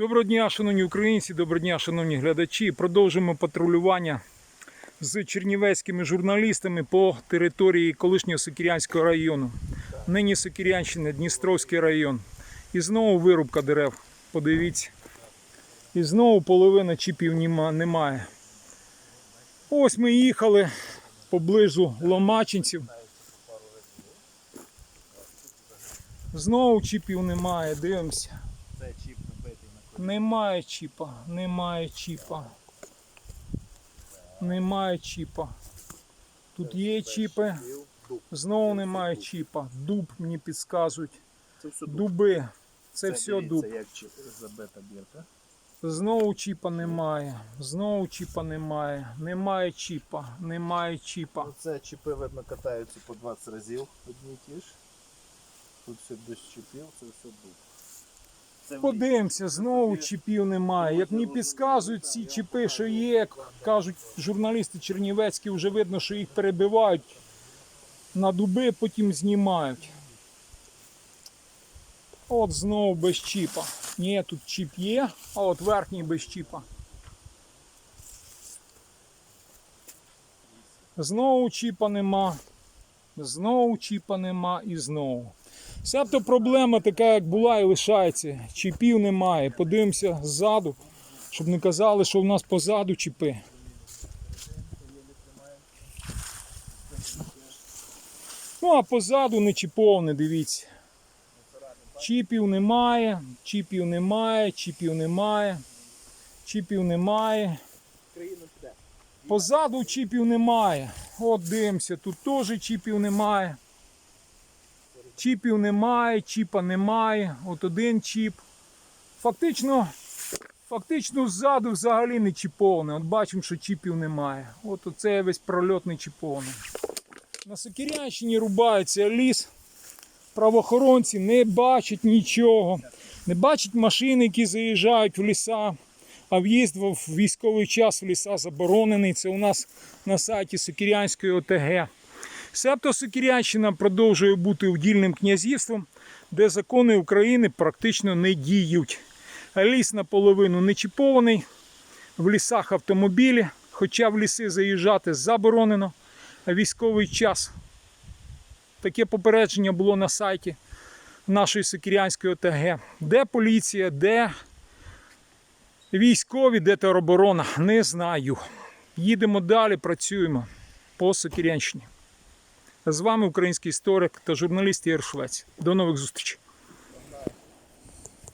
Доброго дня, шановні українці, доброго дня, шановні глядачі. Продовжуємо патрулювання з чернівецькими журналістами по території колишнього Сокірянського району. Нині Сокірянщина, Дністровський район. І знову вирубка дерев. Подивіться. І знову половина чіпів немає. Ось ми їхали поблизу Ломачинців. Знову чіпів немає, дивимося. Це чіп Немає чіпа, немає чіпа. Немає чіпа. Тут є чіпи, знову немає чіпа. Дуб мені підказують. Дуби. Це все дуб. Знову чіпа немає. Знову чіпа немає. Немає чіпа. Немає чіпа. Ну, Це чіпи, видно, катаються по 20 разів одні ті ж. Тут все без чіпів, це все дуб. Подивимося, знову чіпів немає. Як мені підказують ці чіпи, що є, як кажуть журналісти чернівецькі, вже видно, що їх перебивають на дуби, потім знімають. От знову без чіпа. Ні, тут чіп є, а от верхній без чіпа. Знову чіпа нема. Знову чіпа нема і знову. Себто проблема така, як була і лишається. Чіпів немає. Подивимося ззаду, щоб не казали, що в нас позаду чіпи. Ну, а позаду не чіповне, дивіться. Чіпів немає, чіпів немає, чіпів немає, чіпів немає. Позаду чіпів немає. От дивимося, тут теж чіпів немає. Чіпів немає, чіпа немає. От один чіп. Фактично, фактично ззаду взагалі не чіповане. От бачимо, що чіпів немає. От оце весь прольот не чіпований. На Сокирянщині рубається ліс. Правоохоронці не бачать нічого. Не бачать машини, які заїжджають в ліса. А в'їзд в військовий час в ліса заборонений. Це у нас на сайті Сокірянської ОТГ. Себто Сокірянщина продовжує бути удільним князівством, де закони України практично не діють. Ліс наполовину не чіпований, в лісах автомобілі, хоча в ліси заїжджати заборонено. Військовий час. Таке попередження було на сайті нашої Сокірянської ОТГ. Де поліція, де Військові, де тероборона, не знаю. Їдемо далі, працюємо по Сокирянщині. З вами український історик та журналіст Ігор Швець. До нових зустрічей.